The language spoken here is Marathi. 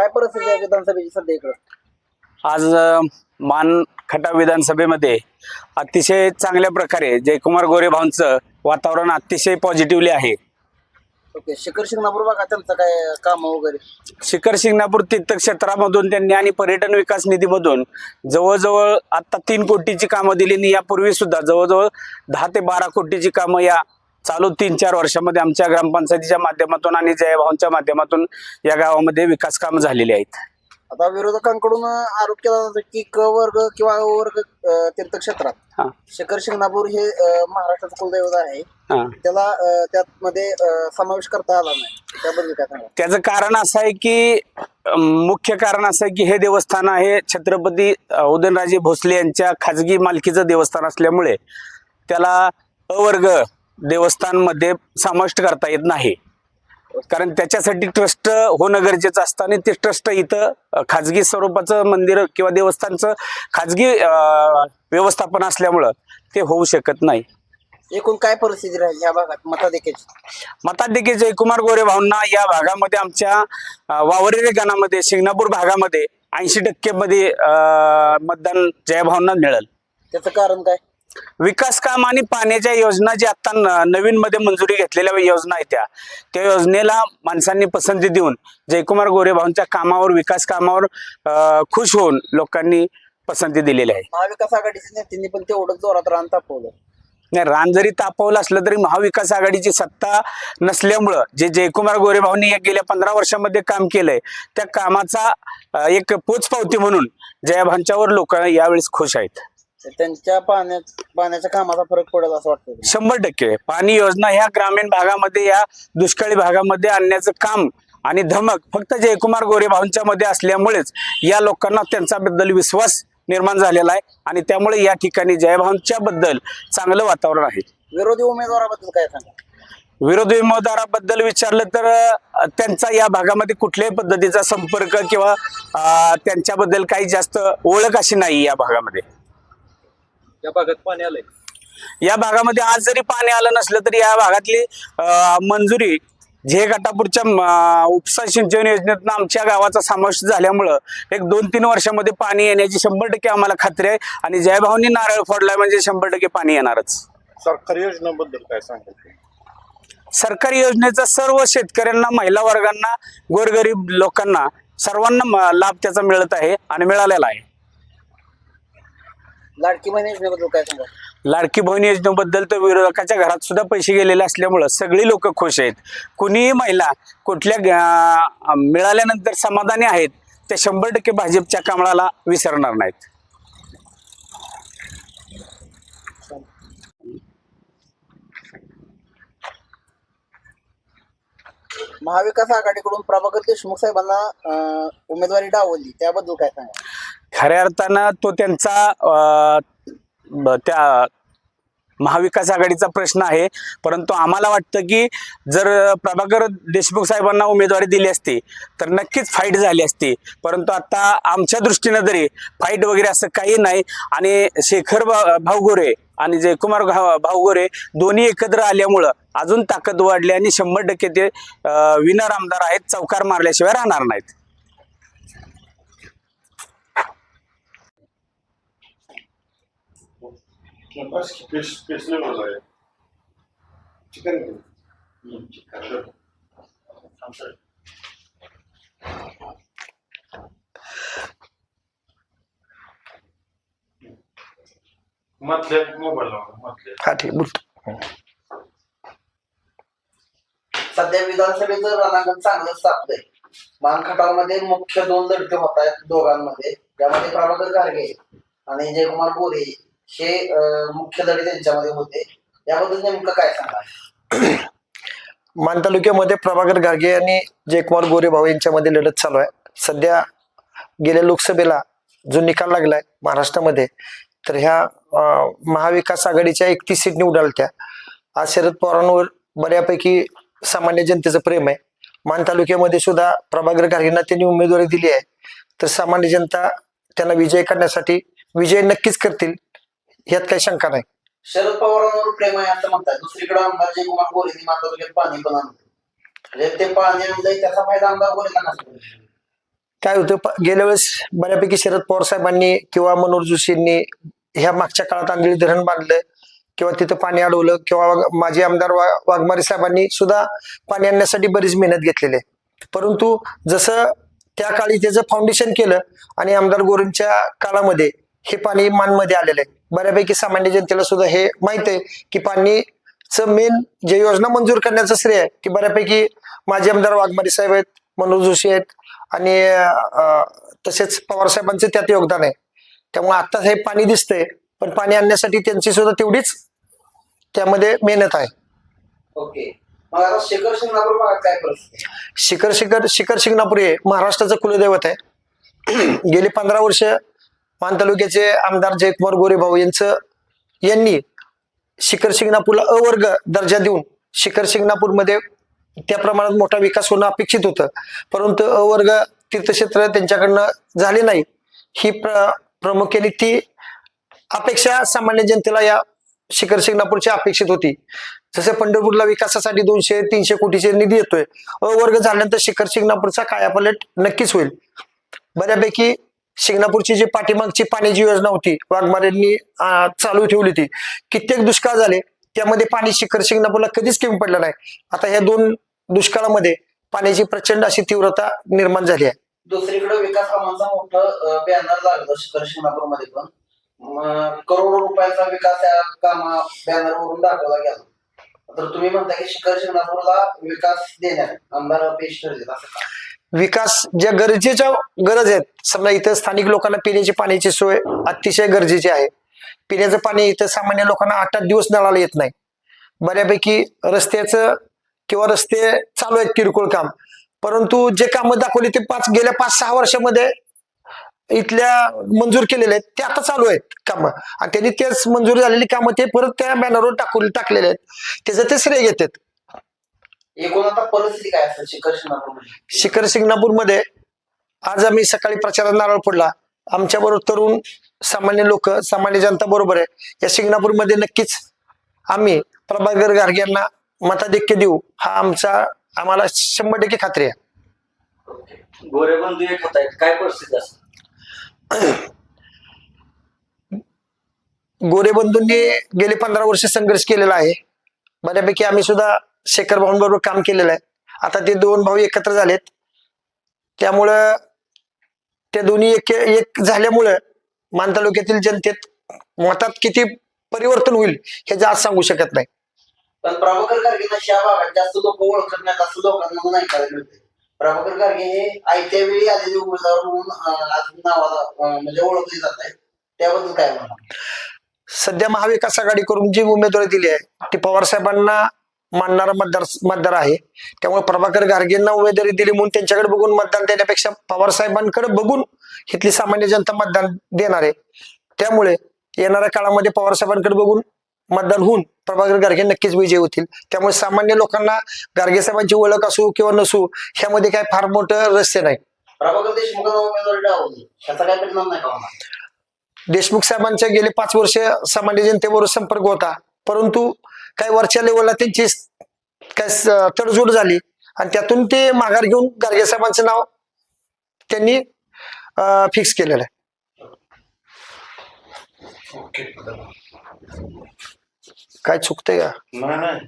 काय परिस्थिती आहे विधानसभेची सध्या इकडं? आज अ, मान खटा विधानसभेमध्ये अतिशय चांगल्या प्रकारे जयकुमार गोरे भाऊंचं वातावरण अतिशय पॉझिटिव्हली आहे. ओके शिखर शिंगणापूर बघा त्यांचं काय काम वगैरे. शिखर शिंगणापूर तीर्थक्षेत्रामधून त्यांनी आणि पर्यटन विकास निधीमधून जवळजवळ आता तीन कोटीची कामं दिली आणि यापूर्वी सुद्धा जवळजवळ दहा ते बारा कोटीची कामं या चालू तीन चार वर्षामध्ये आमच्या ग्रामपंचायतीच्या माध्यमातून आणि जयभाऊंच्या माध्यमातून या गावामध्ये विकास कामं झालेली आहेत. आता विरोधकांकडून आरोप केला जातो की क वर्ग किंवा अ वर्ग अ, तीर्थक्षेत्रात हा. शिखर शिंगणापूर हे अ, महाराष्ट्राचं कुलदैवत आहे. हा. त्याला अ, त्यामध्ये अ, समावेश करता आला नाही. त्याबद्दल काय सांगा त्याचं कारण असं आहे की अं, मुख्य कारण असं आहे की हे देवस्थान आहे. छत्रपती अं, उदयनराजे भोसले यांच्या खाजगी मालकीचं देवस्थान असल्यामुळे त्याला अवर्ग देवस्थानमध्ये समाविष्ट करता येत नाही. कारण त्याच्यासाठी ट्रस्ट होणं गरजेचं असतं आणि ते ट्रस्ट इथं खाजगी स्वरूपाचं मंदिर किंवा देवस्थानचं खाजगी व्यवस्थापन असल्यामुळं ते होऊ शकत नाही. एकूण काय परिस्थिती राहील या भागात मताधिक्याची? मताधिकी जयकुमार गोरे भाऊंना या भागामध्ये आमच्या वावरेरे गणामध्ये शिंगणापूर भागामध्ये ऐंशी टक्के मध्ये मतदान जयभाऊंना मिळेल. त्याचं कारण काय? विकास काम आणि पाण्याच्या योजना ज्या आता नवीन मध्ये मंजुरी घेतलेल्या योजना आहेत त्या. त्या योजनेला माणसांनी पसंती देऊन जयकुमार गोरे भाऊंच्या कामावर विकास कामावर खुश होऊन लोकांनी पसंती दिलेली आहे. महाविकास आघाडीच्या नेत्यांनी पण तेवढं जोरात रान तापवलं. नाही रान जरी तापवलं असलं तरी महाविकास आघाडीची सत्ता नसल्यामुळं जे जयकुमार गोरे भाऊंनी या गेल्या पंधरा वर्षामध्ये काम केलंय त्या कामाचा एक पोचपावती म्हणून जयाभांच्यावर लोक यावेळेस खुश आहेत. तर त्यांच्या पाण्या पाण्याच्या कामाचा फरक पडेल असं वाटतं शंभर टक्के. पाणी योजना ह्या ग्रामीण भागामध्ये या दुष्काळी भागामध्ये आणण्याचं काम आणि धमक फक्त जयकुमार गोरे भाऊंच्या मध्ये असल्यामुळेच या लोकांना त्यांच्याबद्दल विश्वास निर्माण झालेला आहे आणि त्यामुळे या ठिकाणी जयभाऊंच्या बद्दल चांगलं वातावरण आहे. विरोधी उमेदवाराबद्दल काय सांगा? विरोधी उमेदवाराबद्दल विचारलं तर अ, त्यांचा या भागामध्ये कुठल्याही पद्धतीचा संपर्क किंवा अ, त्यांच्याबद्दल काही जास्त ओळख अशी नाही या भागामध्ये. या भागात पाणी आलंय या भागामध्ये आज जरी पाणी आलं नसलं तरी या भागातली मंजुरी झे गटापूरच्या उपसा सिंचन योजनेतून आमच्या गावाचा समावेश झाल्यामुळं एक दोन तीन वर्षामध्ये पाणी येण्याची शंभर टक्के आम्हाला खात्री आहे आणि जयभाऊंनी नारळ फोडलाय म्हणजे शंभर टक्के पाणी येणारच. सरकारी योजनाबद्दल काय सांगाल? सरकारी योजनेचा सर्व शेतकऱ्यांना महिला वर्गांना गोरगरीब लोकांना सर्वांना म- लाभ त्याचा मिळत आहे आणि मिळालेला आहे. लाडकी बहीण योजनेबद्दल काय सांगा लाडकी बहीण योजनेबद्दल तर विरोधकाच्या घरात सुद्धा पैसे गेलेले असल्यामुळं सगळी लोक खुश आहेत. कुणीही महिला कुठल्या ग- मिळाल्यानंतर समाधानी आहेत ते शंभर टक्के भाजपच्या कमळाला विसरणार नाहीत. महाविकास आघाडीकडून प्रभाकर देशमुख साहेबांना अं, उमेदवारी डावलली त्याबद्दल काय सांगा खऱ्या अर्थानं तो त्यांचा ब- त्या महाविकास आघाडीचा प्रश्न आहे. परंतु आम्हाला वाटतं की जर प्रभाकर देशमुख साहेबांना उमेदवारी दिली असती तर नक्कीच फाईट झाली असती. परंतु आता आमच्या दृष्टीनं तरी फाईट वगैरे असं काही नाही. आणि शेखर भा- भाऊगोरे आणि जयकुमार घा- भाऊगोरे दोन्ही एकत्र आल्यामुळं अजून ताकद वाढली आणि शंभर टक्के ते विनर आमदार आहेत चौकार मारल्याशिवाय राहणार नाहीत. मधल्या मोबाईल मधल्या हा ठीक बोलतो सध्या विधानसभेचं रणांगण चांगलं स्थापलंय मानखटावमध्ये मुख्य दोन लढते होत आहेत दोघांमध्ये. त्यामध्ये प्रभाकर गारगे आणि जयकुमार गोरे हे मुख्य धडे त्यांच्यामध्ये होते. याबद्दल नेमकं काय सांगा? मान तालुक्यामध्ये प्रभाकर गार्गे आणि जयकुमार गोरे भाऊ यांच्यामध्ये लढत चालू आहे. सध्या गेल्या लोकसभेला जो निकाल लागलाय महाराष्ट्रामध्ये तर ह्या महाविकास आघाडीच्या एकतीस सीटनी उडालत्या. आज शरद पवारांवर बऱ्यापैकी सामान्य जनतेचं प्रेम आहे. मान तालुक्यामध्ये सुद्धा प्रभाकर गार्गेंना त्यांनी उमेदवारी दिली आहे. तर सामान्य जनता त्यांना विजय करण्यासाठी विजय नक्कीच करतील. यात काही शंका नाही. शरद पवारांवर प्रेम आहे असं म्हणतात. दुसरीकडे आमदार जयकुमार गोरेंनी मातालुक्यात पाणी पण आणलं म्हणजे ते पाणी आणलंय त्याचा फायदा आमदार गोरेला नसतो. काय होतं गेल्या वेळेस बऱ्यापैकी शरद पवार साहेबांनी किंवा मनोहर जोशींनी ह्या मागच्या काळात आंधळी धरण बांधलं किंवा तिथं पाणी अडवलं किंवा माजी आमदार वा वाघमारे साहेबांनी सुद्धा पाणी आणण्यासाठी बरीच मेहनत घेतलेली आहे. परंतु जसं त्या काळी त्याचं फाउंडेशन केलं आणि आमदार गोरेंच्या काळामध्ये हे पाणी मानमध्ये आलेलं आहे. बऱ्यापैकी सामान्य जनतेला सुद्धा हे माहीत आहे की पाणीचं मेन जे योजना मंजूर करण्याचं श्रेय आहे की बऱ्यापैकी माजी आमदार वाघमारे साहेब आहेत मनोज जोशी आहेत आणि तसेच पवार साहेबांचं त्यात योगदान आहे. त्यामुळे आता हे पाणी दिसतंय पण पाणी आणण्यासाठी त्यांची सुद्धा तेवढीच त्यामध्ये मेहनत आहे. ओके. शेखर शिंगणापूर काय? शिखर शिखर शिखर शिंगणापुरी हे महाराष्ट्राचं कुलदैवत आहे. गेली पंधरा वर्ष मान तालुक्याचे आमदार जयकुमार गोरे भाऊ यांचं यांनी शिखर शिंगणापूरला अवर्ग दर्जा देऊन शिखर शिंगणापूरमध्ये त्या प्रमाणात मोठा विकास होणं अपेक्षित होतं. परंतु अवर्ग तीर्थक्षेत्र त्यांच्याकडनं झाले नाही. ही प्र प्रामुख्याने ती अपेक्षा सामान्य जनतेला या शिखर शिंगणापूरची अपेक्षित होती. जसं पंढरपूरला विकासासाठी दोनशे तीनशे कोटीचे निधी येतोय. अवर्ग झाल्यानंतर शिखर शिंगणापूरचा कायापलट नक्कीच होईल. बऱ्यापैकी शिंगणापूरची जी पाठीमागची पाण्याची योजना होती वाघमारेंनी चालू ठेवली होती कित्येक दुष्काळ झाले. त्यामध्ये पाणी शिखर शिंगणापूरला कधीच कमी पडलं नाही. आता या दोन दुष्काळामध्ये पाण्याची प्रचंड अशी तीव्रता निर्माण झाली आहे. दुसरीकडे विकास कामांचा मोठं बॅनर लागलं शिखर शिंगणापूरमध्ये पण करोडो रुपयाचा विकास या कामा बॅनर वरून दाखवला गेला. तर तुम्ही म्हणता की शिखर शिंगणापूरला विकास देण्यात आमदार अपयश ठरले असं विकास ज्या गरजेच्या गरज आहेत. समजा इथं स्थानिक लोकांना पिण्याची पाण्याची सोय अतिशय गरजेची आहे. पिण्याचं पाणी इथं सामान्य लोकांना आठ आठ दिवस नळाला येत नाही. बऱ्यापैकी रस्त्याचं किंवा रस्ते चालू आहेत किरकोळ काम. परंतु जे कामं दाखवली ते पाच गेल्या पाच सहा वर्षामध्ये इथल्या मंजूर केलेले आहेत. ते आता चालू आहेत कामं. आणि त्यांनी तेच मंजूर झालेली कामं ते परत त्या बॅनरवर टाकून टाकलेले आहेत. त्याचं ते श्रेय घेतात. एकूण आता परिस्थिती काय असेल शिखर शिंगणापूर शिखर शिंगणापूरमध्ये आज आम्ही सकाळी प्रचारात नारळ फोडला. आमच्या बरोबर तरुण सामान्य लोक सामान्य जनता बरोबर आहे. या शिंगणापूरमध्ये नक्कीच आम्ही प्रभाकर गार्गे यांना मताधिक्य देऊ हा आमचा आम्हाला शंभर टक्के खात्री आहे. गोरेबंधू एक होत. आहेत काय परिस्थिती असते गोरेबंधूंनी गेले पंधरा वर्ष संघर्ष केलेला आहे. बऱ्यापैकी आम्ही सुद्धा शेखर भाऊंबरोबर काम केलेलं आहे. आता ते दोन भाऊ एकत्र झालेत. त्यामुळं त्या दोन्ही एक एक झाल्यामुळं मान तालुक्यातील जनतेत मतात किती परिवर्तन होईल हे आज सांगू शकत नाही. पण प्रभाकर या भागात जास्त लोक ओळखत नाही जास्त लोकांना नाही करायला मिळते. प्रभाकर गार्गे हे आयत्या वेळी आलेले उमेदवार म्हणून नावाला म्हणजे ओळखले जात आहेत त्याबद्दल काय म्हणा सध्या महाविकास आघाडी करून जी उमेदवारी दिली आहे ती पवार साहेबांना मानणारा मतदार मतदार आहे. त्यामुळे प्रभाकर गार्गेंना उमेदवारी दिली म्हणून त्यांच्याकडे बघून मतदान देण्यापेक्षा पवार साहेबांकडे बघून इथली सामान्य जनता मतदान देणार आहे. त्यामुळे येणाऱ्या काळामध्ये पवार साहेबांकडे बघून मतदान होऊन प्रभाकर गार्गे नक्कीच विजय होतील. त्यामुळे सामान्य लोकांना गार्गे साहेबांची ओळख असो किंवा नसो ह्यामध्ये काय फार मोठं रहस्य नाही. देशमुख साहेबांच्या गेले पाच वर्ष सामान्य जनतेबरोबर संपर्क होता. परंतु काही वरच्या लेवलला त्यांची काय तडजोड झाली. आणि त्यातून ते माघार घेऊन गार्गे साहेबांचं नाव त्यांनी फिक्स केलेलं आहे. काय चुकतंय का? नाही